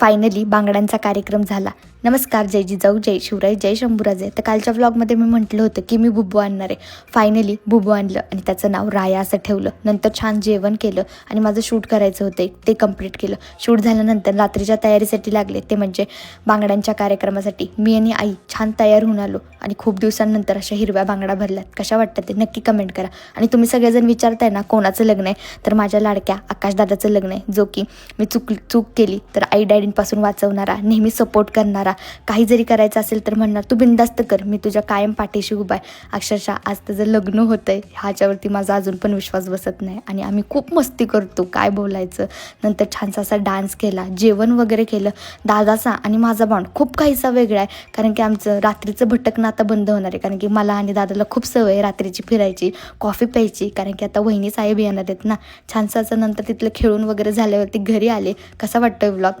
Finally बांगड्यांचा कार्यक्रम झाला. नमस्कार जय जिजाऊ जय शिवराय जय शंभूराजे. तर कालच्या व्लॉगमध्ये मी म्हटलं होतं की मी बुबू आणणार. आहे फायनली बुबू आणलं आणि त्याचं नाव राया असं ठेवलं. नंतर छान जेवण केलं आणि माझं शूट करायचं होतं ते कंप्लीट केलं. शूट झाल्यानंतर रात्रीच्या तयारीसाठी लागले ते म्हणजे बांगड्यांच्या कार्यक्रमासाठी. मी आणि आई छान तयार होऊन आलो आणि खूप दिवसांनंतर अशा हिरव्या बांगड्या भरल्यात. कशा वाटतात ते नक्की कमेंट करा. आणि तुम्ही सगळेजण विचारताय ना कोणाचं लग्न आहे तर माझ्या लाडक्या आकाशदादाचं लग्न आहे जो की मी चूक चूक केली तर आई डॅडी डॅडींपासून वाचवणारा नेहमी सपोर्ट करणारा काही जरी करायचं असेल तर म्हणणार तू बिंदास्त कर मी तुझ्या कायम पाठीशी उभा आहे. अक्षरशः आज त्याचं लग्न होतं आहे ह्याच्यावरती माझा अजून पण विश्वास बसत नाही. आणि आम्ही खूप मस्ती करतो काय बोलायचं? नंतर छानसा असा डान्स केला जेवण वगैरे केलं. दादाचा आणि माझा बाँड खूप काहीसा वेगळा आहे. कारण की आमचं रात्रीचं भटकणं आता बंद होणार आहे. कारण की मला आणि दादाला खूप सवय आहे रात्रीची फिरायची कॉफी प्यायची. कारण की आता वहिनी साहेब येणार आहेत ना. छानसाचं असं नंतर तिथलं खेळून वगैरे झाल्यावरती घरी आले. कसा वाटतोय व्लॉग